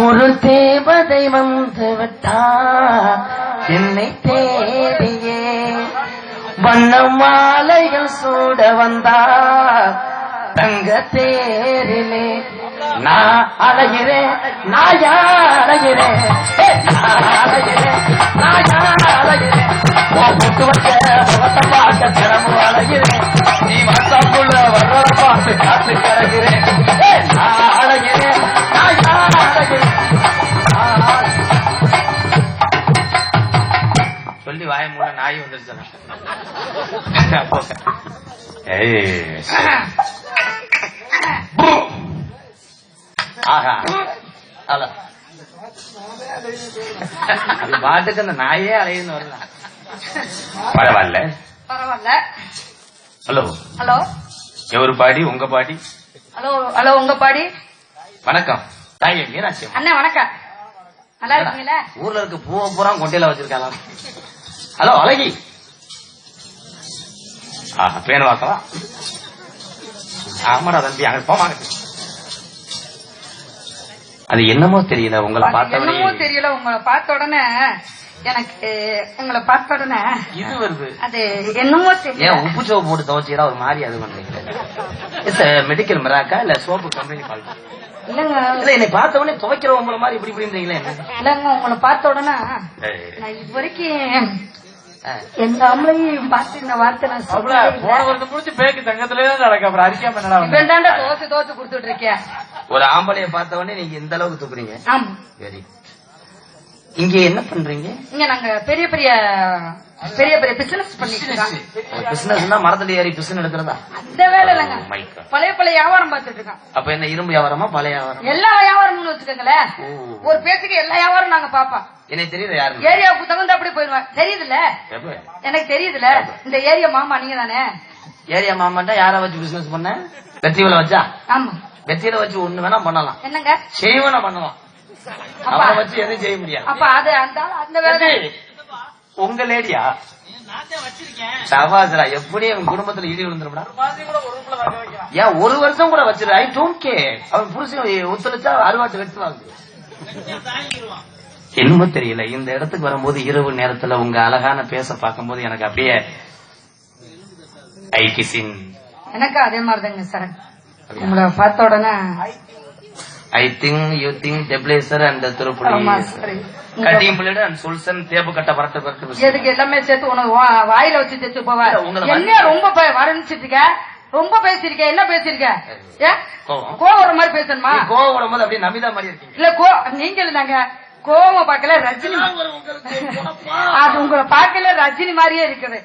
ஒரு தேவதை வந்து விட்டா என்னை தேடியே. வண்ண மாலைகள் சூட வந்தா தங்க தேரிலே நான் அழகிறேன் நாயா அழகிறேன் நான் அழகிறேன் நாயா அழகிறேன் உன் முத்து வச்ச முகத்தை பார்க்க திறமு அழகிறேன் நீ மத்தப்புள்ள வர்றத பார்த்து காத்து கிடக்கிறேன் நான் சொல்லி வாய மூல நாய் வந்துருச்சு. ஆஹா. அல அது பாட்டுக்கு அந்த நாயே அலையுன்னு வரலாம் பரவாயில்ல. பரவாயில்ல. ஹலோ. ஹலோ. Everybody? உங்க பாடி? ஹலோ ஹலோ உங்க பாடி? வணக்கம். தாயே மீனாட்சி. அண்ணா வணக்கம். நல்லா இருக்கீங்களா? ஊர்ல இருக்க பூவை பூரா கொட்டையில வச்சிருக்காங்க ஹலோ அழகி. ஆஹா பேன் வாக்கலாம் ஆமாடா தம்பி அங்க போமாங்க அது என்னமோ தெரியல உங்களை என்னமோ பார்த்தவனே. தெரியல உங்களை பார்த்த உடனே எனக்கு உங்களை பார்த்த உடனே இது வருது? அது என்னமோ தெரியல. ஏன் உப்பு சோப்பு போட்டு துவைச்சீரா ஒரு மாதிரி அது பண்றீங்க. மெடிக்கல் மிராக்கா இல்ல சோப்பு கம்பெனி கால் இல்லங்க இல்ல என்னை பார்த்த உடனே துவைக்கிறவங்கள மாதிரி இப்படி இப்படின்றீங்களே இல்லங்க உங்களை பார்த்த உடனே? நான் இது வரைக்கும் ஆ. எந்த ஆம்பளையும் பார்த்து இந்த வார்த்தை நான் போன சொல்றேன் வருஷம் முடிச்சு பேக்கு தங்கத்திலே தான் நடக்க அப்புறம் என்னடா தோசை தோசை கொடுத்துட்டு இருக்கேன். ஒரு ஆம்பளைய பார்த்த உடனே நீங்க இந்த அளவுக்கு தூக்குறீங்க ஆமா. சரி இங்க என்ன பண்றீங்க? இங்க நாங்க பெரிய பெரிய பெரிய பெரிய பிசினஸ் பண்ணிட்டு மரத்துல ஏறி பிசினஸ் எடுக்கிறதா? அந்த வேலை இல்லைங்க. Oh. பழைய பழைய வியாபாரம் பார்த்துட்டு இருக்கோம் அப்ப என்ன இரும்பு வியாபாரமா பழைய வியாபாரம்? எல்லா வியாபாரமும் வச்சுக்கோங்களேன். ஒரு பேச்சுக்கு எல்லா வியாபாரம் நாங்க பாப்போம் எனக்கு தெரியுது யாரு ஏரியாவுக்கு தகுந்த அப்படி போயிருவேன் தெரியுதுல்ல? எனக்கு தெரியுதுல்ல. இந்த ஏரியா மாமா நீங்க தானே? ஏரியா மாமாட்டா யார வச்சு பிசினஸ் பண்ண? வெற்றிவில வச்சா? ஆமா. வெற்றியில வச்சு ஒண்ணு வேணா பண்ணலாம். என்னங்க? செய்வன பண்ணலாம். அப்பா. அவனை வச்சு எதுவும் செய்ய முடியாது. அப்ப அது அந்த அந்த வேலை உங்க லேடியா? சவாசரா எப்படி அவன் குடும்பத்துல இடி விழுந்துரும்டா? ஏன் ஒரு வருஷம் கூட வச்சிரு ஐ டோன்ட் கே அவன் புருஷன் ஒத்துழைச்சா அறுவாட்டு வெட்டுவாங்க என்னமோ தெரியல இந்த இடத்துக்கு வரும்போது இரவு நேரத்துல உங்க அழகான பேச பார்க்கும்போது எனக்கு அப்படியே ஐ கிசின் எனக்கு அதே மாதிரிதாங்க சார். உங்களை பார்த்த உடனே ஐ திங்க் யூ திங்க் டெப்ளேசர் அண்ட் சரி. கட்டியும் பிள்ளைடு அண்ட் சுல்சன் தேப்பு கட்ட பரட்டு பரட்டு எதுக்கு எல்லாமே சேர்த்து உனக்கு வா- வாயில வச்சு தைச்சு போவ என்ன ரொம்ப ப- வர்ணிச்சிட்டு இருக்க ரொம்ப பேசிருக்க என்ன பேசிருக்க? கோவம். மாதிரி பேசணுமா? நீ கோவம் வரும்போது அப்படியே நமிதா மாதிரி இருக்கீங்க. இல்ல கோ நீங்க இருந்தாங்க கோவம் பார்க்கல ரஜினி. அது உங்களை பார்க்கல ரஜினி மாதிரியே இருக்குது.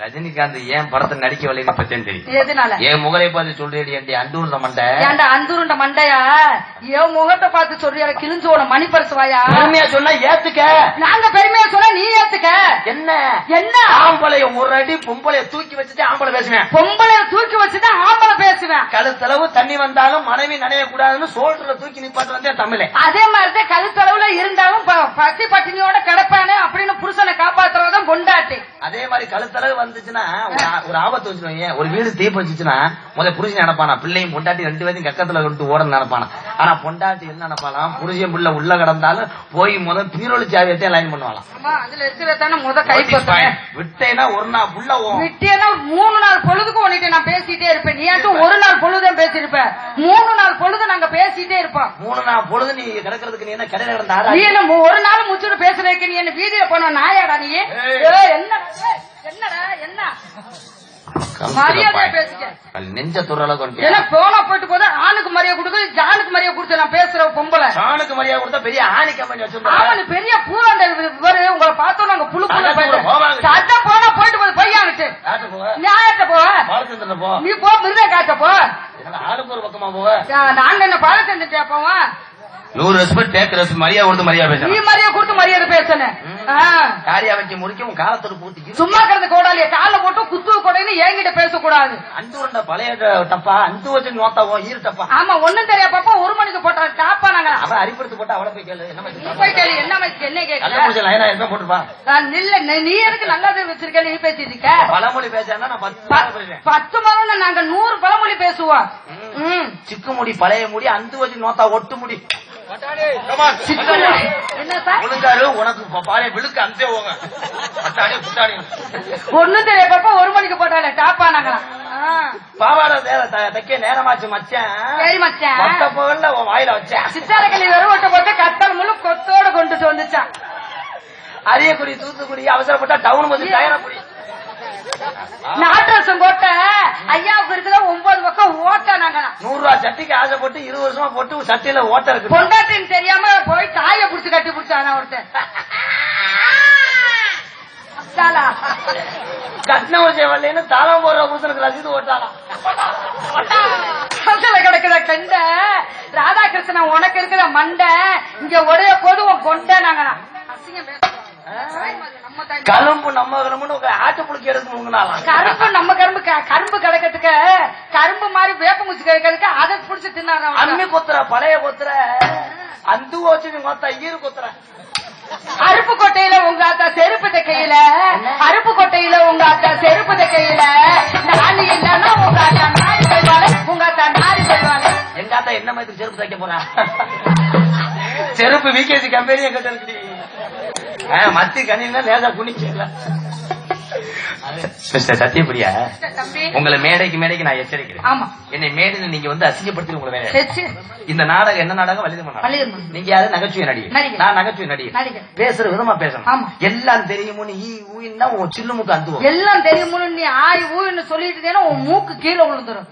ரஜினிகாந்த் ஏன் படத்தை நடிக்க வரலைன்னு பத்தேன்னு தெரியும்? எதனால? என் முகலை பார்த்து சொல்றேடி என் அண்டூர்ல மண்டை? ஏன்டா அந்துருண்ட மண்டையா? என் முகத்தை பார்த்து சொல்றியா கிழிஞ்சு உன மணி பரிசு வாயா? பெருமையா சொன்னா ஏத்துக்க. நாங்க பெருமையா சொன்னா நீ ஏத்துக்க. என்ன? என்ன? ஆம்பளைய ஒரு அடி பொம்பளைய தூக்கி வச்சுட்டு ஆம்பளை பேசுவேன். பொம்பளைய தூக்கி வச்சுதான் ஆம்பளை பேசுவேன். கழுத்தளவு தண்ணி வந்தாலும் மனைவி நனைய கூடாதுன்னு சோல்டர்ல தூக்கி நிப்பாட்டு வந்தே தமிழே. அதே மாதிரிதான் கழுத்தளவுல இருந்தாலும் ப- பசி பட்டினியோட கிடப்பானே அப்படின்னு புருஷனை காப்பாத்துறதான் பொண்டாட்டி. அதே மாதிரி கழுத்தளவு வந்துச்சுன்னா ஒரு ஆபத்து வச்சுருவாங்க ஒரு வீடு தீப்பு வச்சுச்சுன்னா முதல்ல புருஷன் நினைப்பானா? பிள்ளையும் பொண்டாட்டி ரெண்டு பேரும் கக்கத்துல விட்டு ஓட நினைப்பானா? ஆனா பொண்டாட்டி என்ன நினைப்பாலாம் புருஷன் பிள்ளை உள்ள கிடந்தாலும் போய் முதல் பீரோலி சாவியத்தை லைன் பண்ணுவாளாம். விட்டேன்னா ஒரு நாள் புள்ள ஓ. விட்டியனா மூணு நாள் பொழுதுக்கு உன்கிட்ட நான் பேசிட்டே இருப்பேன். நீ ஒரு நாள் பொழுதும் பேசிருப்ப மூணு நாள் பொழுது நாங்க பேசிட்டே இருப்போம். மூணு நாள் பொழுது நீ கிடக்கிறதுக்கு நீ என்ன கடையில கிடந்த நீ என்ன ஒரு நாள் முச்சுட்டு பேசுறதுக்கு நீ என்ன வீதியில போன நாயாடா நீ? ஏய். மரியாதை ஏன்னா போன போயிட்டு போதா? ஆணுக்கு மரியாதை கொடுக்க ஜானுக்கு மரியாதை கொடுத்து நான் பேசுற பொம்பளை. ஜானுக்கு மரியாதை கொடுத்தா பெரிய ஆணி கம்பெனி உங்களை பார்த்தோம் நாங்க புழு சட்ட போனா போயிட்டு போது பையானுக்கு போ. நீ போ மிருத காட்ட போ நாங்க என்ன பழம் செஞ்சுட்டே போவோம் நூறு ரெஸ்பெக்ட் டேக் ரெஸ்பெக்ட் மரியாதை கொடுத்து மரியாதை நீ பேசணும் மரியாதை கொடுத்து மரியாதை பேசணும். காரியா வச்சு முடிக்க உன் காலத்தோட பூர்த்தி சும்மா கிடந்த கோடாலிய கால போட்டு குத்து கொடைன்னு என்கிட்ட பேசக்கூடாது. அந்து உண்ட பழைய டப்பா அந்து வச்சு நோத்தாவோ ஈர டப்பா. ஆமா ஒண்ணும் தெரியா பாப்பா ஒரு மணிக்கு போட்டா டாப்பா நாங்க அவன் அரிப்படுத்து போட்டு அவளை போய் கேளு என்ன நீ போய் கேளு என்ன என்ன கேட்கல என்ன போட்டுப்பா. நான் இல்ல நீ- நீ எதுக்கு நல்லது வச்சிருக்க நீ பேசிட்டு இருக்க? பழமொழி பேசானா நான் பத்து பத்து மரம் நாங்க நூறு பழமொழி பேசுவோம். சிக்கு முடி பழைய முடி அந்து வச்சு நோத்தா ஒட்டு முடி. உனக்கு ப- பாரு விழுக்கு அந்தே போங்க பட்டாணி புட்டாணி ஒண்ணும் தெரிய பாப்பா ஒரு மணிக்கு போட்டால டாப்பா நாங்களாம். பாவாட தைக்க நேரமாச்சு மச்சான். சரி மச்சான். மொத்த பகல்ல உன் வாயில வச்சேன். சித்தாரக்கல்லி வெறும் ஒட்ட போட்டு கத்தல் முழு கொத்தோட கொண்டுட்டு வந்துச்சான் அரியக்குடி தூத்துக்குடி அவசரப்பட்டா டவுன் வந்து டயரக்குடி நாட்டரசம் கோட்ட ஐயாவுக்கு இருக்குதா ஒன்பது பக்கம் ஓட்ட நாங்களாம். நூறு ரூபாய் சட்டிக்கு ஆசைப்பட்டு இருபது வருஷமா போட்டு சட்டியில ஓட்ட இருக்கு பொண்டாட்டின்னு தெரியாம போய் தாய புடிச்சு கட்டி புடிச்சானா ஒருத்தன். கட்டின ஒரு சேவல்லைன்னு தாளம் போடுற புருஷனுக்கு ரசீது ஓட்டாலாம் கிடக்குற கண்ட? ராதாகிருஷ்ணன் உனக்கு இருக்கிற மண்டை இங்க ஒரே போது உன் கொண்ட. நம்ம தாய் கரும்பு நம்ம கரும்புன்னு ஆட்டு புளிக்க எடுத்து முங்கினாலாம். கரும்பு நம்ம கரும்பு கரும்பு கிடக்கிறதுக்கு கரும்பு மாதிரி வேப்ப முச்சு கிடக்கிறதுக்கு அதை புடிச்சு தின்னாராம் அம்மி கொத்துற பழைய கொத்துற. அந்து வச்சு மொத்த ஈரு கொத்துற. அருப்பு கொட்டையில உங்க அத்தா செருப்பு தைக்கையில அருப்பு கொட்டையில உங்க அத்தா செருப்பு தைக்கையில நாலு இல்லன்னா உங்க அத்தா நாரி செய்வாங்க உங்க அத்தா நாரி செய்வாங்க எங்க ஆத்தா என்ன மாதிரி செருப்பு தைக்க போறா? செருப்பு விகேசி கம்பெனி எங்கிட்ட இருக்குடி ஆ, மத்தி கணினா லேசா குனிக்கல. மிஸ்டர் சத்யபிரியா உங்களை மேடைக்கு மேடைக்கு நான் எச்சரிக்கிறேன். ஆமா. என்னை மேடையில் நீங்க வந்து அசிங்கப்படுத்தி உங்களை இந்த நாடகம் என்ன நாடகம்? வலிதமா நாடகம். வலிதமா. நீங்க யாரு? நகைச்சுவை நடிகை. நான் நகைச்சுவை நடிகை. பேசுற விதமா பேசணும். ஆமா. எல்லாம் தெரியுமோன்னு ஈ ஊயின்னா உன் சில்லுமுக்கு அந்துவோம். எல்லாம் தெரியுமுன்னு நீ ஆய் ஊன்னு சொல்லிட்டு உன் மூக்கு கீழே விழுந்துரும்.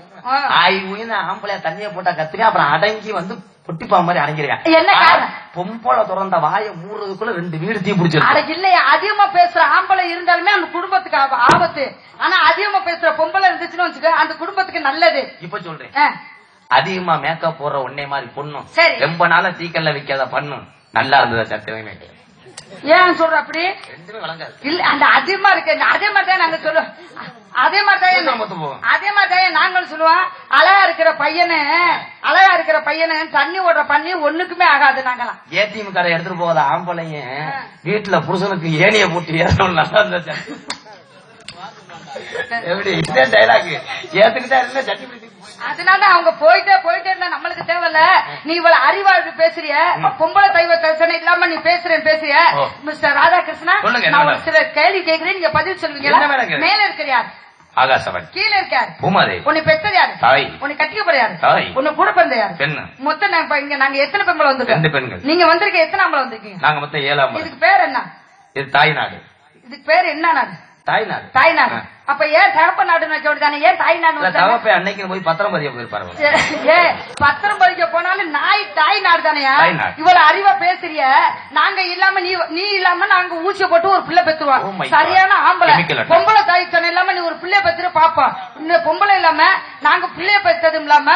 ஆய் ஊயின்னு ஆம்பளையா தண்ணிய போட்டா கத்துறேன் அப்புறம் அடங்கி வந்து பொட்டிப்பா மாதிரி அடங்கிருக்கேன் என்ன காரணம்? பொம்பளை திறந்த வாயை மூடுறதுக்குள்ள ரெண்டு வீடு தீ அட பிடிச்சிருக்கு இல்லையா அதிகமா பேசுற ஆம்பளை இருந்தாலுமே அந்த குடும்பத்துக்கு ஆப- ஆபத்து. ஆனா அதிகமா பேசுற பொம்பளை இருந்துச்சுன்னு வச்சுக்க அந்த குடும்பத்துக்கு நல்லது. இப்ப சொல்றேன். அதிகமா மேக்கப் போடுற உன்னை மாதிரி பொண்ணும். ரொம்ப நாளா தீக்கல்ல விக்காத பண்ணும். நல்லா இருந்ததா சத்தமே மாட்டேன் ஏன் சொல்ற அப்படி? இல்ல அந்த அதிகமா இருக்கு. இந்த அதே மாதிரி தான் நாங்க சொல்லுவோம். அதே மாதிரி தான். அதே மாதிரி தான் நாங்களும் சொல்லுவோம். அழகா இருக்கிற பையனு அழகா இருக்கிற பையனு தண்ணி ஓடுற பண்ணி ஒண்ணுக்குமே ஆகாது நாங்களாம் ஏடிஎம் காரை எடுத்துட்டு போகாத ஆம்பளையும் வீட்டுல புருஷனுக்கு ஏணிய போட்டு ஏறணும் நல்லா இருந்தது எப்படி? இதே டைலாக் ஏத்துக்கிட்டா இருந்தா சட்டி அதனால அவங்க போயிட்டே போயிட்டே இருந்தா நம்மளுக்கு தேவையில்ல. நீ இவ்வளவு அறிவாழ்வு பேசுறிய. பொம்பளை தெய்வ தரிசனம் இல்லாம நீ பேசுறேன் பேசுறிய. மிஸ்டர் ராதாகிருஷ்ணா நான் ஒரு? சில கேள்வி கேட்கிறேன். நீங்க பதில் சொல்லுவீங்களா? மேல இருக்கிற யார்? ஆகாசவன் கீழே இருக்கார் பூமாதேவி. உன்னை பெற்றது யாரு? தாய். உன்னை கட்டிக்க போற யாரு? தாய். உன்னை கூட பிறந்த யாரு? பெண்ணு. மொத்தம் இங்க நாங்க எத்தனை பெண்கள் ரெண்டு வந்திருக்கோம் பெண்கள். நீங்க வந்திருக்க எத்தனை ஆம்பளை வந்திருக்கீங்க? நாங்க மொத்தம் ஏழாம். இதுக்கு பேர் என்ன? இது தாய் நாடு. இதுக்கு பேர் என்ன நாடு? தாய் நாடு. தாய் நாடு. அப்ப ஏன் தகப்ப நாடுன்னு வைக்க வேண்டியதானே? ஏன் தாய் நாடு? தவப்பை அன்னைக்கு போய் பத்திரம் பதிய போயிருப்பாரு ஏ பத்திரம் பதிக்க போனாலும் நாய் தாய் நாடு தானயா? நாடு. இவ்வளவு அறிவா பேசுறிய. நாங்க இல்லாம நீ நீ இல்லாம நாங்க ஊசிய போட்டு ஒரு பிள்ளை Oh பெத்துருவோம் God. சரியான ஆம்பளை. பொம்பளை தாய் தனம் இல்லாம நீ ஒரு பிள்ளைய பெத்துட்டு பாப்போம் இந்த பொம்பளை இல்லாம நாங்க பிள்ளைய பெத்ததும் இல்லாம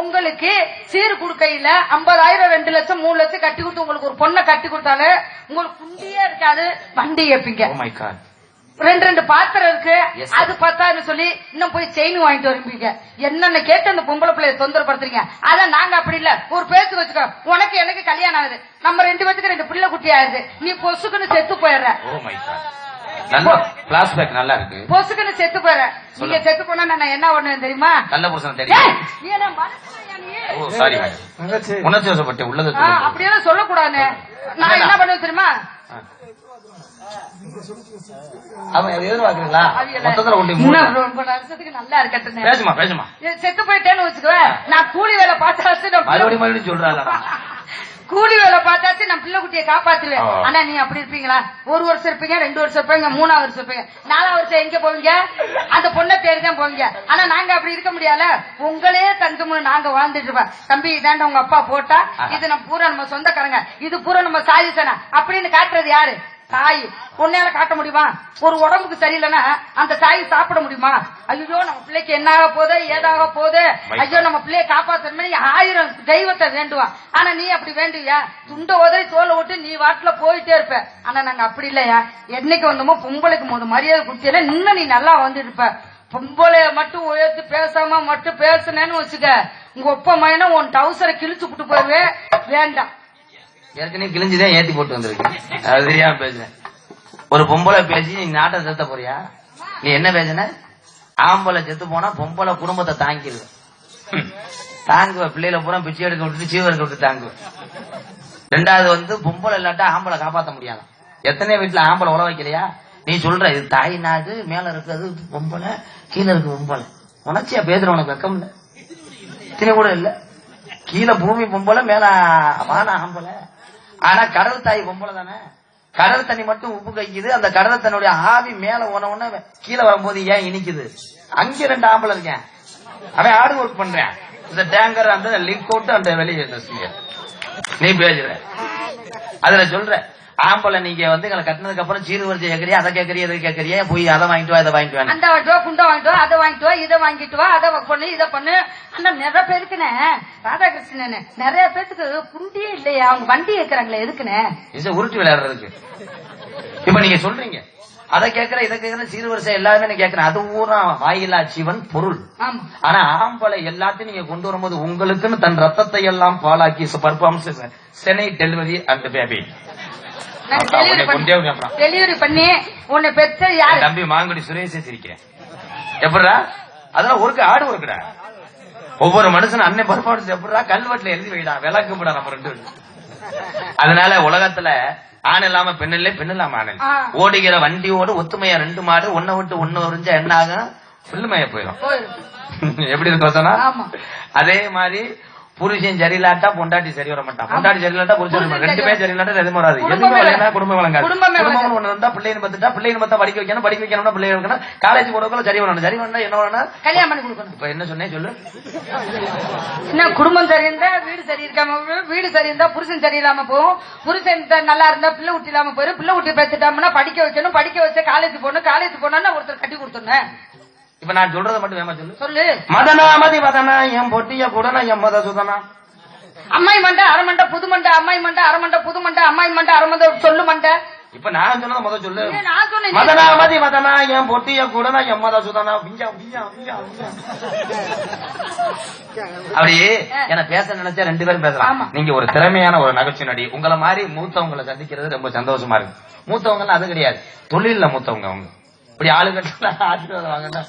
உங்களுக்கு சீர் குடுக்கையில ஐம்பதாயிரம் ரெண்டு லட்சம் மூணு லட்சம் கட்டி கொடுத்து உங்களுக்கு ஒரு பொண்ணை கட்டி கொடுத்தாலும் உங்களுக்கு குண்டியே இருக்காது. வண்டி ஏப்பீங்க. காட் ரெண்டு ரெண்டு பாத்திரம் இருக்கு. அது பத்தாயிரம் சொல்லி இன்னும் போய் செயின் வாங்கிட்டு வருவீங்க என்னென்ன கேட்டு அந்த பொம்பளை பிள்ளைய தொந்தரப்படுத்துறீங்க அதான் நாங்க அப்படி இல்ல. ஒரு பேச்சு வச்சுக்கோ. உனக்கு எனக்கு கல்யாணம் ஆகுது. நம்ம ரெண்டு பேத்துக்கு ரெண்டு பிள்ளை குட்டி ஆகுது நீ பொசுக்குன்னு செத்து போயிடுற. ஓ மை காட் நல்ல பிளாஸ்பேக் நல்லா இருக்கு. பொசுக்குன்னு செத்து போயிடுற. நீங்க செத்து போனா நான் என்ன பண்ணுவேன் தெரியுமா? நல்ல புருஷன் ஏய், தெரியும் நீ என்ன மனுஷனா நீ? ஓ சாரி உணர்ச்சி வசப்பட்டு உள்ளது அப்படியெல்லாம் சொல்லக்கூடாதுன்னு. நான் என்ன பண்ணுவேன் தெரியுமா? பேசுமா பேசுமா. செத்து போயிட்டேன்னு வச்சுக்குவேன் நான் கூலி வேலை பார்த்தாச்சு மறுபடியும் மறுபடியும் சொல்றாங்க கூலி வேலை பார்த்தாச்சு நான் பிள்ளை குட்டியை காப்பாத்துவேன். ஆனா நீ அப்படி இருப்பீங்களா? ஒரு வருஷம் இருப்பீங்க ரெண்டு வருஷம் இருப்பீங்க மூணாவது வருஷம் இருப்பீங்க. நாலாவது வருஷம் எங்க போவீங்க? அந்த பொண்ணை தேடி தான் போவீங்க. ஆனா நாங்க அப்படி இருக்க முடியல உங்களே தங்கம்னு நாங்க வாழ்ந்துட்டு இருப்போம். தம்பி இதாண்ட உங்க அப்பா போட்டா இது நம்ம பூரா நம்ம சொந்தக்காரங்க. இது பூரா நம்ம சாதிசனா அப்படின்னு காட்டுறது யாரு? தாய் உன்னையால காட்ட முடியுமா? ஒரு உடம்புக்கு சரியில்லைன்னா அந்த தாய் சாப்பிட முடியுமா? ஐயோ நம்ம பிள்ளைக்கு என்ன ஆக போகுது ஏதாக போகுது? ஐயோ நம்ம பிள்ளைய காப்பாத்தணும் ஆயிரம் தெய்வத்தை வேண்டுவான் ஆனா நீ அப்படி வேண்டுவியா துண்ட உதறி தோலை விட்டு நீ வாட்டுல போயிட்டே இருப்ப. ஆனா நாங்க அப்படி இல்லையா? என்னைக்கு வந்தோமோ பொங்கலுக்கு போது மரியாதை கொடுத்தீங்கன்னா இன்னும் நீ நல்லா வந்து இருப்ப. பொம்பளைய மட்டும் உயர்த்து பேசாம மட்டும் பேசுனேன்னு வச்சுக்க. உங்க ஒப்ப மயனா உன் டவுசரை கிழிச்சு விட்டு போயிருவே. வேண்டாம். ஏற்கனவே கிழிஞ்சுதான் ஏத்தி போட்டு வந்திருக்கு அது தெரியாம பேசுறேன். ஒரு பொம்பளை பேசி நீ நாட்டை செத்த போறியா? நீ என்ன பேசுன? ஆம்பளை செத்து போனா பொம்பளை குடும்பத்தை தாங்கிடுது தாங்குவ. பிள்ளைல பூரா பிச்சை எடுக்க விட்டுட்டு சீவ எடுக்க விட்டு தாங்குவ. ரெண்டாவது வந்து பொம்பளை இல்லாட்டா ஆம்பளை காப்பாற்ற முடியாது. எத்தனை வீட்டுல ஆம்பளை உழ வைக்கலையா? நீ சொல்ற இது தாய் நாடு மேல இருக்கிறது பொம்பளை கீழே இருக்கு பொம்பளை. உணர்ச்சியா பேசுற உனக்கு வெக்கம் இல்ல. கூட இல்ல. கீழே பூமி பொம்பளை மேல வான ஆம்பளை. ஆனா கடல் தாய் பொம்பளை தானே? கடல் தண்ணி மட்டும் உப்பு கைக்குது அந்த கடல் தண்ணியுடைய ஆவி மேல உன கீழே வரும்போது ஏன் இனிக்குது? அங்க ரெண்டு ஆம்பளை இருக்கேன். அவன் ஹார்ட் ஒர்க் பண்றேன். இந்த டேங்கர் அந்த லிங்க் அவுட் அந்த வெளியே நீ பேசுற. அதுல சொல்ற ஆம்பளை நீங்க வந்து எங்களை கட்டினதுக்கு அப்புறம் சீரு வரிசை கேட்கறியா அதை கேட்கறியா இதை கேட்கறியா போய் அதை வாங்கிட்டு வா இதை வாங்கிட்டு வா அந்த வாங்கிட்டு வா குண்டை வாங்கிட்டு வா அதை வாங்கிட்டு வா இதை வாங்கிட்டு வா அதை பண்ணு இதை பண்ணு. ஆனா நிறைய பேருக்குண்ணே ராதாகிருஷ்ணன் நிறைய பேத்துக்கு குண்டியே இல்லையா? அவங்க வண்டி இருக்கிறாங்களே எதுக்குண்ணே? இசை உருட்டு விளையாடுறதுக்கு. இப்ப நீங்க சொல்றீங்க. அதை கேட்கற இதை கேட்கற சீர் வரிசை எல்லாமே நான் கேட்கறேன் அது ஊரா வாயிலா சிவன் பொருள். ஆமா. ஆனா ஆம்பளை எல்லாத்தையும் நீங்க கொண்டு வரும்போது உங்களுக்குன்னு தன் ரத்தத்தை எல்லாம் பாலாக்கி performance Chennai delivery and baby delivery பண்ணி உன்னை பெற்ற யாரு? தம்பி மாங்குடி சுரேஷே சிரிக்கிறேன் எப்படா அதெல்லாம் ஒருக்கு ஆடு ஒருக்குடா. ஒவ்வொரு மனுஷனும் அண்ணன் பர்ஃபார்மன்ஸ் எப்படா கல்வெட்டுல எழுதி வைடா விளக்குப்படா நம்ம ரெண்டு. அதனால உலகத்துல ஆண் இல்லாம பெண் இல்லை பெண் இல்லாம ஆண். ஓடுகிற வண்டியோட ஒத்துமையா ரெண்டு மாடு ஒன்ன விட்டு ஒண்ணு உறிஞ்சா என்ன ஆகும்? புல்லுமைய போயிடும். எப்படி இருக்கும். அதே மாதிரி புருஷன் சரியில்லாட்டா பொண்டாட்டி சரி வர மாட்டான். பொண்டாட்டி சரியில்லாட்டா புருஷன். ரெண்டு பேரும் சரியில்லாட்டா எதுவும் வராது எதுவுமே வளராது. குடும்பம் வழங்காது குடும்பமே. ஒண்ணு இருந்தா பிள்ளைங்க பத்துட்டா பிள்ளைங்க பார்த்தா படிக்க வைக்கணும் படிக்க வைக்கணும்னா பிள்ளைங்க வைக்கணும் காலேஜ் போறதுக்குள்ள சரி வரணும் சரி வரணும் என்ன வரணும் கல்யாணம் பண்ணி கொடுக்கணும். இப்ப என்ன சொன்னேன் சொல்லு? என்ன குடும்பம் சரியிருந்தா வீடு சரி இருக்காம. வீடு சரி இருந்தா புருஷன் சரியில்லாம போகும் புருஷன் நல்லா இருந்தா பிள்ளை ஊட்டி இல்லாம போயிரும் பிள்ளை ஊட்டி பேத்துட்டோம்னா படிக்க வைக்கணும் படிக்க வச்ச காலேஜ் போகணும் காலேஜ் போனோம்னா ஒருத்தர் கட்டி கொடுத்துருந்தேன் இப்ப நான் சொல்றதை மட்டும் வேமா சொல்லு. சொல்லு. மதனா மதி மதனா என் பொட்டிய குடனா என் மத சுதனா. அம்மாய் மண்டை அரை மண்டை புது மண்டை அம்மாய் மண்டை அரை மண்டை புது மண்டை அம்மாய் மண்டை அரை மண்டை சொல்லு மண்டை. இப்ப நான் சொன்னதை முத சொல்லு. ஏன் நான் சொன்னேன். மதனா மதி மதனா என் பொட்டிய குடனா என் மத சுதனா. விஞ்சா விஞ்சா. அப்படி என்ன பேச நினைச்சா ரெண்டு பேரும் பேசலாம். நீங்க ஒரு திறமையான ஒரு நகைச்சுவை நடி. உங்களை மாதிரி மூத்தவங்களை சந்திக்கிறது ரொம்ப சந்தோஷமா இருக்கு. மூத்தவங்க அது கிடையாது. தொழில்ல மூத்தவங்க அவங்க. இப்படி ஆளு கட்டினா ஆசீர்வாதம் வாங்கினா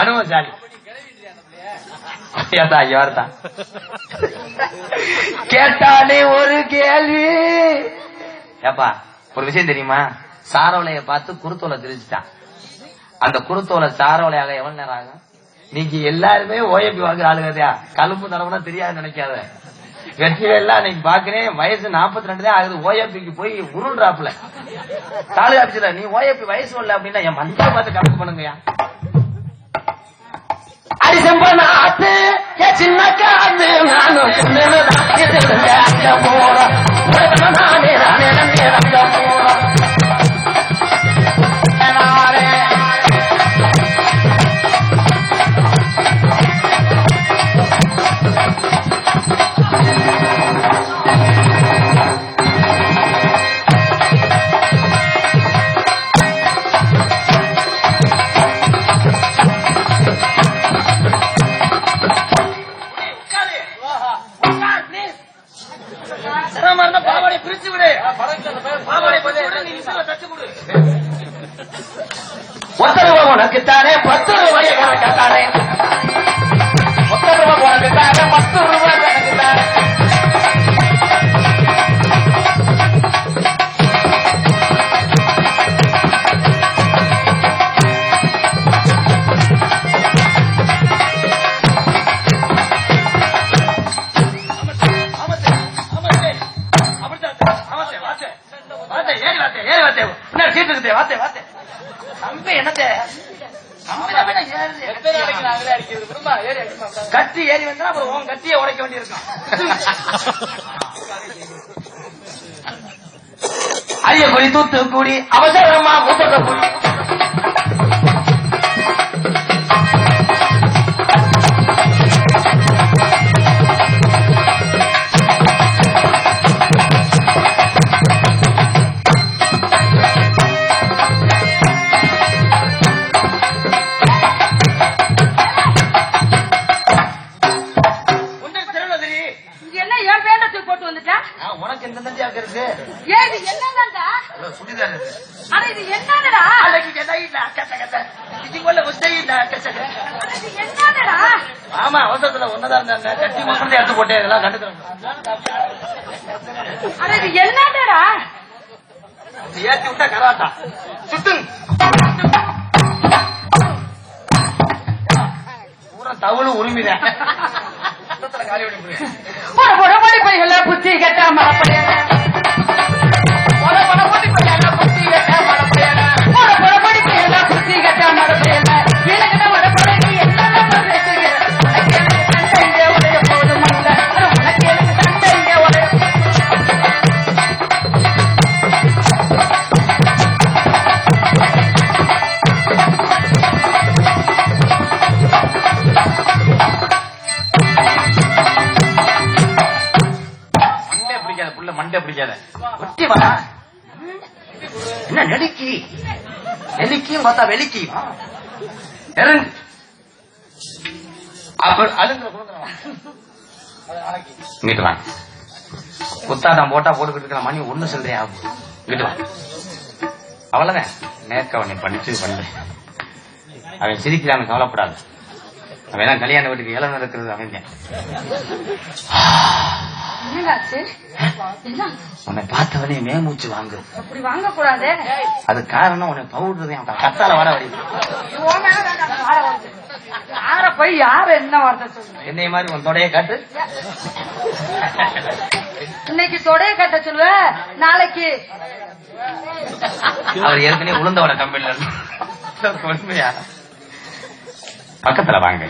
அனுபவசாலி ஏத்தா கேட்டாலே ஒரு கேள்வி. ஏப்பா ஒரு விஷயம் தெரியுமா? சாரோலைய பார்த்து குருத்தோலை திரிச்சுட்டான் அந்த குருத்தோலை சாரோலையாக எவ்வளவு நேரம் ஆகும்? நீங்க எல்லாருமே ஓஎபி வாங்குற ஆளுங்கதையா கழுப்பு தரவுனா தெரியாது நினைக்காத. வெற்றில எல்லாம் பாக்குறேன் வயசு 42 ரெண்டு தான் ஆகுது ஓஎப்பிக்கு போய் உருள்றாப்புல தாலுகா ஆபீஸ்ல நீ ஓஎப்பி வயசு வரல அப்படின்னா என் மந்திர பார்த்து கணக்கு பண்ணுங்கயா அரிசம்பனாத்து சின்ன காத்து நானும் நானே நானே அவசரமா மூத்த கூடி ஒன்னதா இருந்தாங்க கட்டி மக்கள் எடுத்து போட்டேன் இதெல்லாம் என்னடா? ஏத்தி விட்டா கராட்டா சுத்து பூரா காலி பண்ணி புத்தி கெட்ட பார்த்தா வெளிக்கு. இறங்கு அப்ப அழுங்க இங்கிட்டு வா குத்தாட்டம் போட்டா போட்டுக்கிட்டு இருக்கிற மணி ஒண்ணு சொல்றியா இங்கிட்டு வா. அவ்வளவுதான்? நேர்க்க அவனை படிச்சு பண்ணு அவன் சிரிக்கிறான் கவலைப்படாது. அவன் கல்யாண வீட்டுக்கு இளம் இருக்கிறது அவன் உன்னை பார்த்தவனே மேமூச்சு வாங்கு. அப்படி வாங்க கூடாது அது காரணம் உன்னை பவுடர் தான். கத்தால வர வழி. யார போய் யார என்ன வார்த்தை சொல்லு என்னைய மாதிரி உன் தொடைய காட்டு. இன்னைக்கு தொடைய கட்ட சொல்லுவ? நாளைக்கு. அவர் ஏற்கனவே உளுந்தவட கம்பெனில உண்மையா பக்கத்துல வாங்க.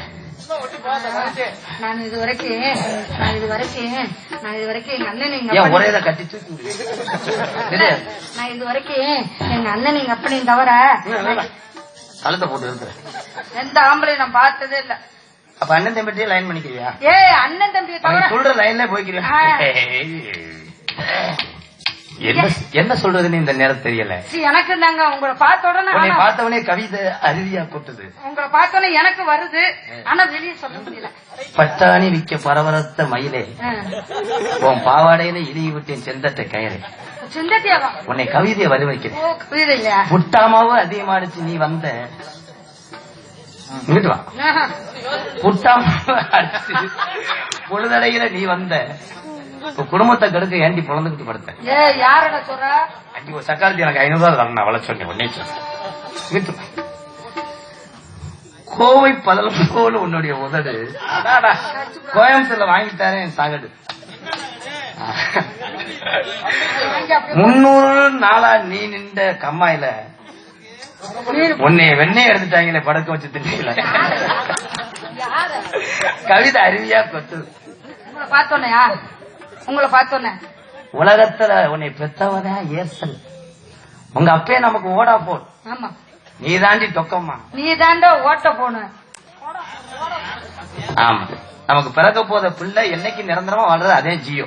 நான் இது வரைக்கும் நான் இது வரைக்கும் நான் இது வரைக்கும் எங்க அண்ணன் எங்க ஒரே கட்டி நான் இது வரைக்கும் எங்க அண்ணன் எங்க அப்பனையும் தவிர கழுத்தை போட்டு இருக்கிற எந்த ஆம்பளையும் நான் பார்த்ததே இல்ல. அப்ப அண்ணன் தம்பிட்டே லைன் பண்ணிக்கிறியா? ஏ அண்ணன் அவன் சொல்ற லைன்ல போய்க்கிறியா. என்ன என்ன சொல்றதுன்னு இந்த நேரம் தெரியல. எனக்கு தாங்க உங்களை பார்த்த உடனே ஆனா- பார்த்தவனே கவிதை அருவியா கொட்டுது. உங்களை பார்த்த உடனே எனக்கு வருது ஆனா வெளியே சொல்ல முடியல. பட்டாணி விக்க பரவரத்த மயிலே. உன் பாவாடையில இழுகி விட்டேன் செந்தட்ட கயறு. உன்னை கவிதையை இல்லையா? புட்டாமாவும் அதிகமாடுச்சு நீ வந்த. இங்கிட்டு வா. புட்டாமாவும் பொழுதடையில நீ வந்த. உன் குடும்பத்தை கெடுக்க ஏண்டி பிறந்துகிட்டு படுத்த? ஏ யாரட சொல்ற? அன்னைக்கு ஒரு சக்காரத்தி எனக்கு ஐநூறு ரூபாய் தரணும் அவளை சொன்னேன் உடனே சொன்னேன். கோவை பதல் போல உன்னுடைய உதடு. கோயம்புத்தூர்ல வாங்கிட்டாரே என் அப்படியே முன்னூறு நாளா நீ நின்ற கம்மாயில உன்னை வெண்ணெய் எடுத்துட்டாங்களே படுக்க வச்சு திட்டீங்கள கவிதை அருவியா உங்களை பார்த்தோன்னையா? உங்களை பார்த்தோன்னே. உலகத்துல உன்னை பெத்தவதான் ஏசல் உங்க அப்பே நமக்கு ஓடா போன் ஆமா. நீ தாண்டி தொக்கம்மா. நீ தாண்டா ஓட்ட போன. ஆமா. நமக்கு பிறக்க போத பிள்ளை என்னைக்கு நிரந்தரமா வாழ்றது? அதே ஜியோ.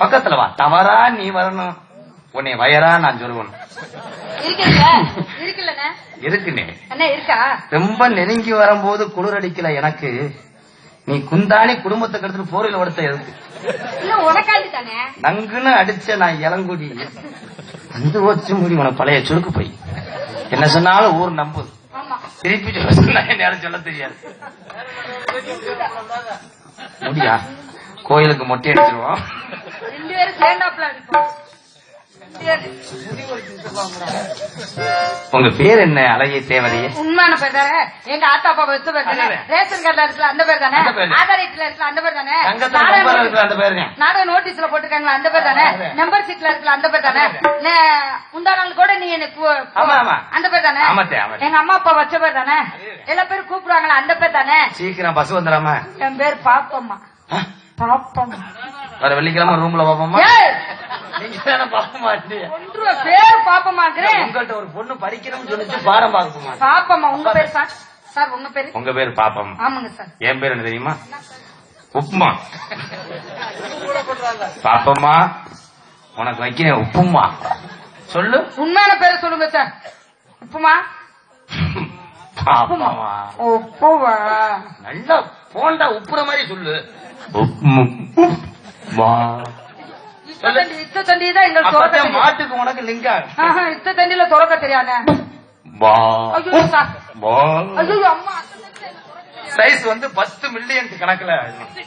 பக்கத்துல வா. தவறா நீ வரணும். உன்னை வயரா நான் இருக்குனே அண்ணே இருக்கா? ரொம்ப நெருங்கி வரும்போது குளிர் அடிக்கல எனக்கு. நீ குந்தாணி குடும்பத்துக்கு எடுத்துட்டு போரில் ஒடுத்த எதுக்கு? நங்குன்னு அடிச்ச நான் இளங்குடி. வந்து ஓச்சு முடி உனக்கு பழைய சுருக்கு போய். என்ன சொன்னாலும் ஊர் நம்புது திருப்பி சொல்ல நேரம் சொல்ல தெரியாது. முடியா? கோயிலுக்கு மொட்டை அடிச்சிருவோம். உங்க பேர் என்ன அழகிய தேவதையே உண்மையான பேர் தானே எங்க ஆத்தா அப்பா வச்ச பேர் தானே. ரேஷன் கார்டுல இருக்குல்ல அந்த பேர் தானே பேரு. ஆதார் ஐட்டில இருக்குல்ல அந்த பேர் தானே அந்த பேருங்க நாடக நோட்டீஸ்ல போட்டுருக்காங்களா அந்த பேர் தானே நம்பர் சீட்ல இருக்குல்ல அந்த பேர் தானே முந்தா நாள் கூட நீ எனக்கு. அந்த பேர் தானே. எங்க அம்மா அப்பா வச்ச பேர் தானே எல்லா பேரும் கூப்பிடுவாங்களா அந்த பேர் தானே சீக்கிரம் பஸ் வந்துடாம என் பேர் பாப்பம்மா பாப்பம்மா வர வெள்ளிக்கிழமை ரூம்ல பாப்போமா ஏய், நீங்க தானே ஒன்று பேர் பாப்பமாக்குறேன் உங்கள்ட்ட ஒரு பொண்ணு படிக்கணும்னு சொல்லிச்சு பாடம் பார்க்க மாட்டேன் பாப்பம்மா உங்க பேர் சார்? சார் உங்க பேரு? உங்க பேர் பாப்பம் ஆமாங்க சார். என் பேர் என்ன தெரியுமா? உப்புமா. பாப்பம்மா உனக்கு வைக்கிறேன் உப்புமா. சொல்லு. உண்மையான பேரை சொல்லுங்க சார். உப்புமா? பாப்பமா உப்புவா நல்லா போண்டா உப்புற மாதிரி சொல்லு. உப்புமா. இத்த தண்டி தான் எங்களுக்கு துறக்க மாட்டுக்கு உனக்கு லிங்கா இத்த தண்டியில துறக்க தெரியாத. அம்மா. சைஸ் வந்து பத்து மில்லியன் கணக்குல.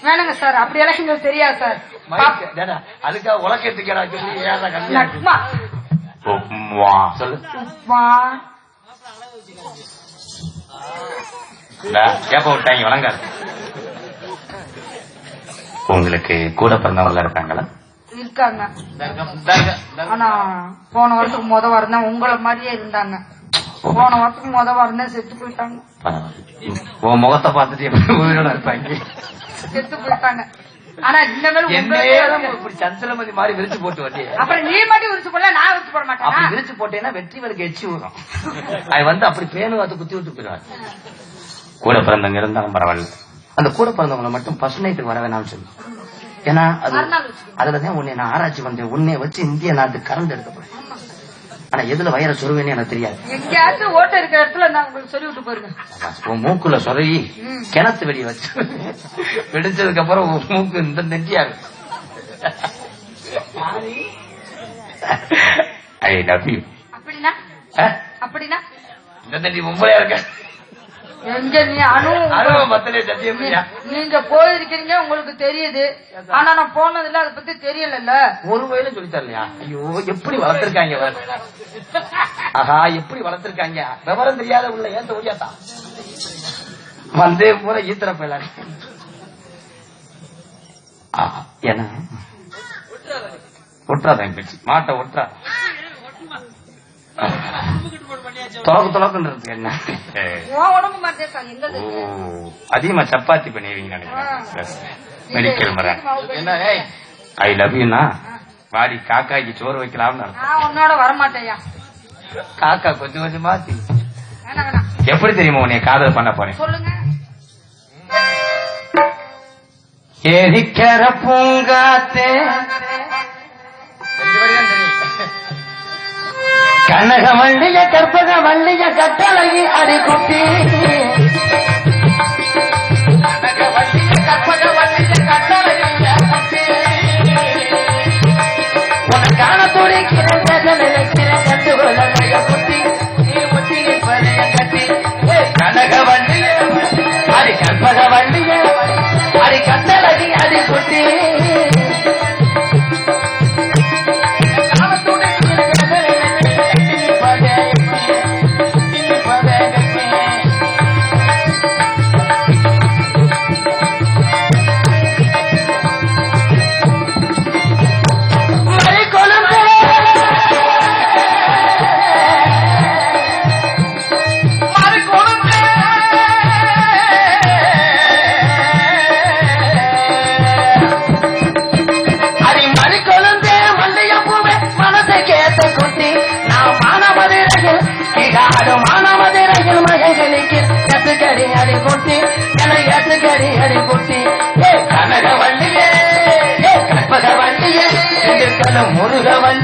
வேணாங்க சார். அப்படியெல்லாம் எங்களுக்கு தெரியாது சார். அதுக்காக உலக்கத்துக்கடா சொல்லி கேப்ப விட்டாங்க வழங்காது உங்களுக்கு கூட பிறந்தவங்க இருக்காங்களா? இருக்காங்க. ஆனா போன வாரத்துக்கு முத வாரம் தான் உங்களை மாதிரியே இருந்தாங்க. போன வாரத்துக்கு முத வாரம் தான் செத்து போயிட்டாங்க. உன் முகத்தை பார்த்துட்டு உயிரோட இருப்பாங்க? செத்து போயிட்டாங்க. ஆனா இனிமேல் என்னையே உங்களுக்கு நம்ம இப்படி சந்திரமதி மாதிரி விரிச்சு போட்டு அப்புறம் நீ மட்டும் விரிச்சு போடல நான் விரிச்சு போட அப்படி விரிச்சு போட்டேன்னா எச்சி வரும் அது வந்து அப்படி பேணு பார்த்து குத்தி விட்டு போயிடுவாரு. கூட பிறந்தவங்க இருந்தாலும் பரவாயில்ல. அந்த கூட பிறந்தவங்களை மட்டும் நைட்டுக்கு வர வேணாம்னு சொல்லு. ஏன்னா அது. அதுலதான் உன்னை நான் ஆராய்ச்சி பண்றேன். உன்னை வச்சு இந்திய நாட்டு கரண்ட் எடுக்க போறேன் ஆனா எதுல வயிற சொருவேன்னு எனக்கு தெரியாது. எங்கேயாச்சும் ஓட்ட இருக்கிற இடத்துல நான் உங்களுக்கு சொல்லி விட்டு போயிருங்க. உன் மூக்குல சொருகி. கிணத்து வெடி வச்சு வெடிச்சதுக்கு அப்புறம் உன் மூக்கு இந்த நெட்டியா இருக்கு ஐ லவ் யூ அப்படின்னா? இந்த நெட்டி மும்பையா இருக்க? எங்க நீ அணு? நீங்க போயிருக்கீங்க உங்களுக்கு தெரியுது. ஆனா நான் போனதுல அதை பத்தி தெரியலல்ல. ஒரு வயல சொல்லி தரலையா ஐயோ எப்படி வளர்த்திருக்காங்க. ஆஹா எப்படி வளர்த்திருக்காங்க? விவரம் தெரியாத உள்ள ஏன் ஓடியாத்தா வந்தே பூரா ஈத்திர போயில என்ன? ஒட்டுறாத என் பேச்சு. மாட்டை ஒட்டுறா. தொலக்கு தொலக்குன்னு இருக்கு என்ன? அதிகமா சப்பாத்தி பண்ணிடுவீங்க நினைக்கிறேன். மெடிக்கல் மரேன் என்ன ஏய். ஐ லவ் யூனா வாடி காக்காய்க்கு சோறு வைக்கலாம்னு அர்த்தம். நான் உன்னோட வரமாட்டேயா காக்கா கொஞ்சம் கொஞ்சமா எப்படி தெரியுமா உன்னை காதல் பண்ண போறேன்? சொல்லுங்க. எரிக்கிற பூங்காத்தே கனக வள்ளிய கற்பக வள்ளிய கட்டழகி அடிக்குட்டி கனக வள்ளிய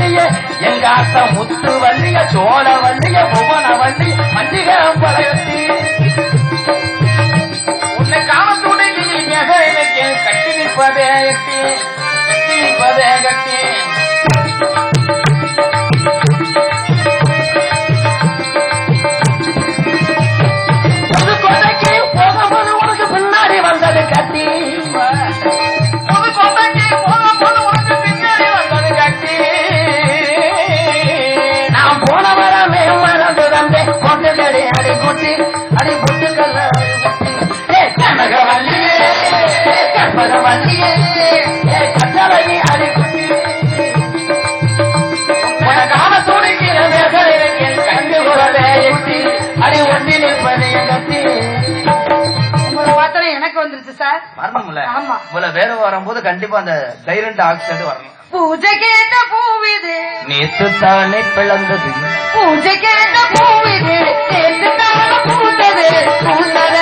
முருக எங்க அத்த முத்து வள்ளிய சோழ வள்ளிய புவன வள்ளி மல்லிகம் பழையத்தி வரும்போது கண்டிப்பா அந்த டைரண்ட் ஆக்சைடு வரணும். பூஜை கேட்ட பூவிது. நேத்து தானே பிளந்தது. பூஜை கேட்ட பூவிது. நேத்து தானே பூத்தது பூத்தத